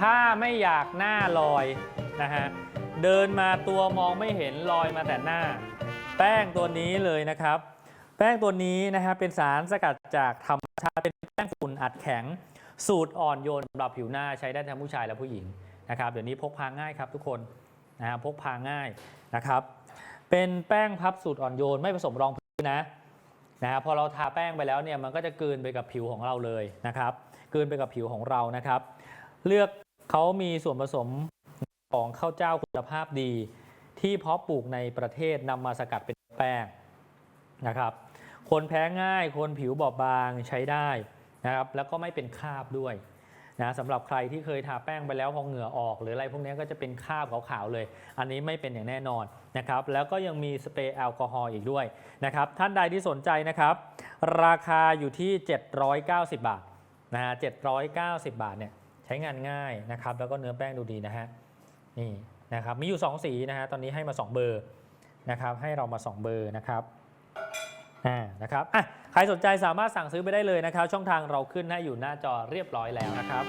ถ้าไม่อยากหน้าลอยนะฮะเดินมาตัวมองไม่เห็นลอยมาแต่หน้า แป้งตัวนี้เลยนะครับ แป้งตัวนี้นะฮะเป็นสารสกัดจากธรรมชาติเป็นแป้งฝุ่นอัดแข็ง สูตรอ่อนโยนสำหรับผิวหน้าใช้ได้ทั้งผู้ชายและผู้หญิงนะครับเดี๋ยวนี้พกพาง่ายครับทุกคนนะฮะพกพาง่ายนะครับ เป็นแป้งพับสูตรอ่อนโยนไม่ผสมรองพื้นนะนะฮะพอเราทาแป้งไปแล้วเนี่ยมันก็จะกลืนไปกับผิวของเราเลยนะครับกลืนไปกับผิวของเรานะครับ เลือก เขามีส่วนผสมของข้าวเจ้าคุณภาพดี ที่เพาะปลูกในประเทศนำมาสกัดเป็นแป้งนะครับ คนแพ้ง่ายคนผิวบอบบางใช้ได้นะครับ แล้วก็ไม่เป็นคราบด้วยนะสำหรับใครที่เคยทาแป้งไปแล้วพอเหงื่อออก หรืออะไรพวกนี้ก็จะเป็นคราบขาวๆเลย อันนี้ไม่เป็นอย่างแน่นอนนะครับ แล้วก็ยังมีสเปรย์แอลกอฮอล์อีกด้วยนะครับ ท่านใดที่สนใจนะครับ ราคาอยู่ที่ 790 บาทนะฮะ790 บาทเนี่ย ช้งานง่ายนะครับ แล้วก็เนื้อแป้งดูดีนะฮะนี่นะครับมีอยู่ 2 สีนะฮะตอนนี้ให้มา 2 เบอร์นะครับให้เรามา 2 เบอร์นะครับอ่านะครับอะใครสนใจสามารถสั่งซื้อไปได้เลยนะครับ ช่องทางเราขึ้นให้อยู่หน้าจอเรียบร้อยแล้วนะครับ